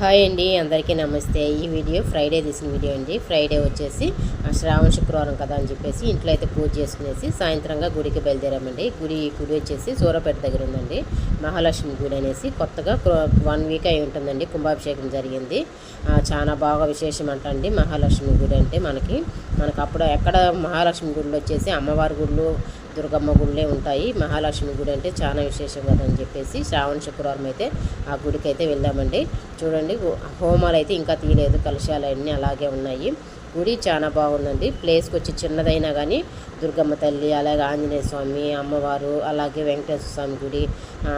Hi అండి అందరికీ నమస్తే. ఈ వీడియో ఫ్రైడే తీసిన వీడియో అండి. ఫ్రైడే వచ్చేసి శ్రావణ శుక్రవారం కదా అని చెప్పేసి ఇంట్లో అయితే పూజ చేసుకునేసి సాయంత్రంగా గుడికి బయలుదేరామండి. గుడి గుడి వచ్చేసి సూరపేట దగ్గర ఉందండి. మహాలక్ష్మి గుడి అనేసి కొత్తగా వన్ వీక్ అయి ఉంటుందండి. కుంభాభిషేకం జరిగింది. చాలా బాగా విశేషం అంటండి మహాలక్ష్మి గుడి అంటే మనకి. మనకు అప్పుడు ఎక్కడ మహాలక్ష్మి గుడిలో వచ్చేసి అమ్మవారి గుళ్ళు దుర్గమ్మ గుళ్ళే ఉంటాయి. మహాలక్ష్మి గుడి అంటే చాలా విశేషం కదని అని చెప్పేసి శ్రావణ శుక్రవారం అయితే ఆ గుడికి అయితే వెళ్ళామండి చూడండి హోమాలు అయితే ఇంకా తీయలేదు. కలశాలు అన్నీ అలాగే ఉన్నాయి. గుడి చాలా బాగుందండి. ప్లేస్కి వచ్చి చిన్నదైనా కానీ దుర్గమ్మ తల్లి అలాగే ఆంజనేయ స్వామి అమ్మవారు అలాగే వెంకటేశ్వర స్వామి గుడి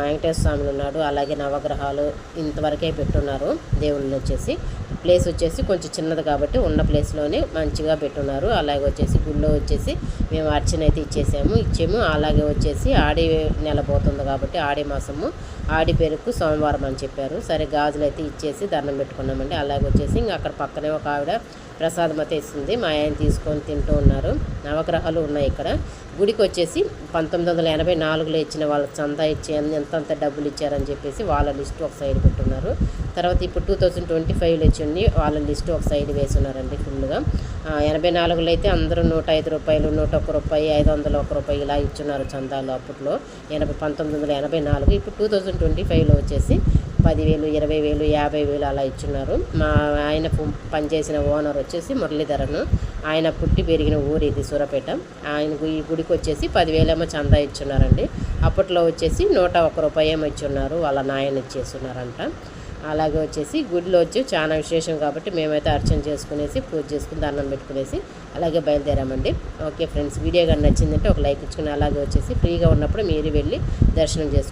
వెంకటేశ్వర స్వామి ఉన్నాడు. అలాగే నవగ్రహాలు ఇంతవరకే పెట్టున్నారు. దేవుళ్ళు వచ్చేసి ప్లేస్ వచ్చేసి కొంచెం చిన్నది కాబట్టి ఉన్న ప్లేస్లోనే మంచిగా పెట్టున్నారు. అలాగే వచ్చేసి గుళ్ళో వచ్చేసి మేము అర్చన అయితే ఇచ్చేసాము ఇచ్చాము. అలాగే వచ్చేసి ఆడి నెల పోతుంది కాబట్టి ఆడి మాసము ఆడి పేరుకు సోమవారం అని చెప్పారు. సరే గాజులు అయితే ఇచ్చేసి దండం పెట్టుకున్నామండి. అలాగే వచ్చేసి ఇంకా అక్కడ పక్కనే ఒక ఆవిడ ప్రసాదం అయితే ఇస్తుంది. మా ఆయన తీసుకొని తింటూ ఉన్నారు. నవగ్రహాలు ఉన్నాయి ఇక్కడ. గుడికి వచ్చేసి పంతొమ్మిది వందల ఎనభై నాలుగులో ఇచ్చిన వాళ్ళ చందా ఇచ్చి ఎంతంత డబ్బులు ఇచ్చారని చెప్పేసి వాళ్ళ లిస్ట్ ఒక సైడ్ పెట్టున్నారు. తర్వాత ఇప్పుడు టూ థౌజండ్ ట్వంటీ ఫైవ్లో ఇచ్చింది వాళ్ళ లిస్ట్ ఒక సైడ్ వేసున్నారండి ఫుల్గా ఎనభై నాలుగులో అయితే అందరూ నూట ఐదు రూపాయలు నూట ఒక్క రూపాయి ఐదు వందల ఒక్క రూపాయి ఇలా ఇచ్చున్నారు చందాలు అప్పట్లో. ఎనభై పంతొమ్మిది వందల ఎనభై నాలుగు ఇప్పుడు టూ థౌజండ్ ట్వంటీ ఫైవ్లో వచ్చేసి పదివేలు ఇరవై వేలు యాభై వేలు అలా ఇచ్చున్నారు. మా ఆయన పనిచేసిన ఓనర్ వచ్చేసి మురళీధరన్. ఆయన పుట్టి పెరిగిన ఊరు ఇది సూరపేట. ఆయన ఈ గుడికి వచ్చేసి పదివేలేమో చందా ఇచ్చున్నారండి. అప్పట్లో వచ్చేసి నూట ఒక్క రూపాయి ఏమో ఇచ్చున్నారు వాళ్ళ నాయన ఇచ్చేస్తున్నారంట. అలాగే వచ్చేసి గుడిలో వచ్చి చాలా విశేషం కాబట్టి మేమైతే అర్చన చేసుకునేసి పూజ చేసుకుని దండం పెట్టుకునేసి అలాగే బయలుదేరామండి. ఓకే ఫ్రెండ్స్ వీడియో కానీ నచ్చిందంటే ఒక లైక్ ఇచ్చుకుని అలాగే వచ్చేసి ఫ్రీగా ఉన్నప్పుడు మీరు వెళ్ళి దర్శనం చేసుకుని